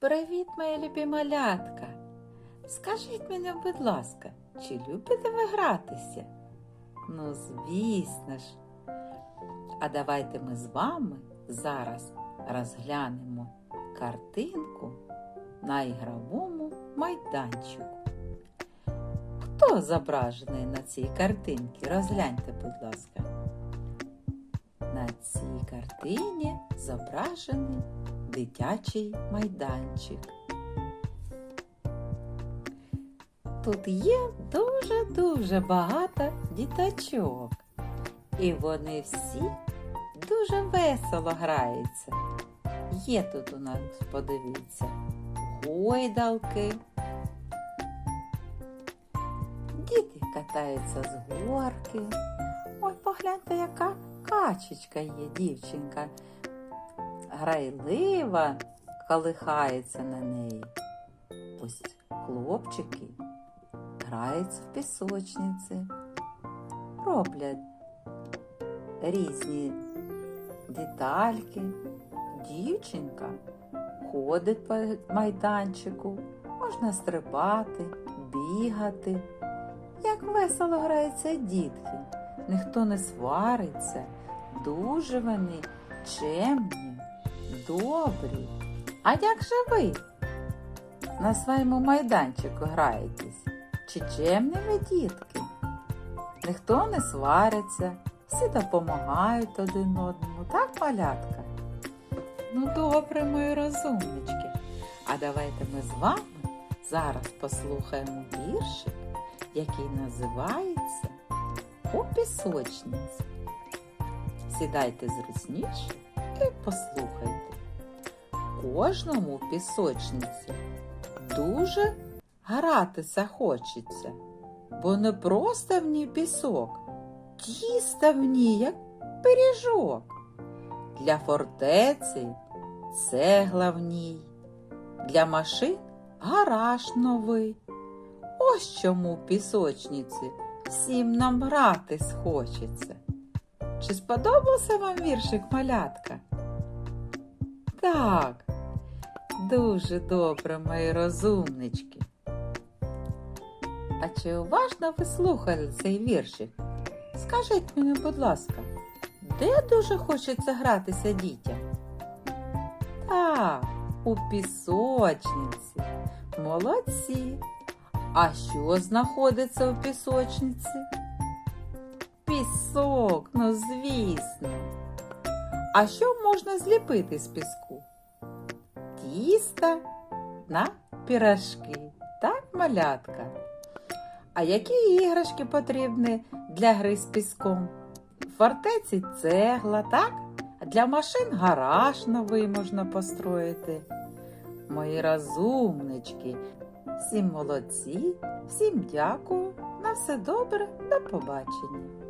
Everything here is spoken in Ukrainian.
Привіт, моя любі малятка. Скажіть мені, будь ласка, чи любите ви гратися? Ну, звісно ж. А давайте ми з вами зараз розглянемо картинку на ігровому майданчику. Хто зображений на цій картинці? Розгляньте, будь ласка. На цій картині зображений дитячий майданчик. Тут є дуже-дуже багато діточок, і вони всі дуже весело граються. Є тут у нас, подивіться, гойдалки. Діти катаються з горки. Ой, погляньте, яка качечка є, дівчинка. Грайлива колихається на неї. Ось хлопчики граються в пісочниці, роблять різні детальки. Дівчинка ходить по майданчику, можна стрибати, бігати. Як весело граються дітки, ніхто не свариться, дуже вони чемні, добрі. А як же ви на своєму майданчику граєтесь? Чи чемні ви дітки? Ніхто не свариться, всі допомагають один одному, так, малятка? Ну, добре, мої розумнички. А давайте ми з вами зараз послухаємо віршик, який називається У пісочниці. Сідайте зручніше і послухайте. Кожному в пісочниці дуже гратися хочеться, бо не просто в ній пісок, тісто в ній, як пиріжок. Для фортеці цегла в ній, для машин гараж новий. Ось чому в пісочниці всім нам гратись хочеться. Чи сподобався вам віршик малятка? Так, дуже добре, мої розумнички. А чи уважно ви слухали цей віршик? Скажіть мені, будь ласка, де дуже хочеться гратися дітям? Так, у пісочниці. Молодці. А що знаходиться у пісочниці? Пісок, ну звісно. А що можна зліпити з піску? Тісто на пірожки. Так, малятка? А які іграшки потрібні для гри з піском? В фортеці цегла, так? А для машин гараж новий можна построїти. Мої розумнички, всім молодці, всім дякую. На все добре, до побачення.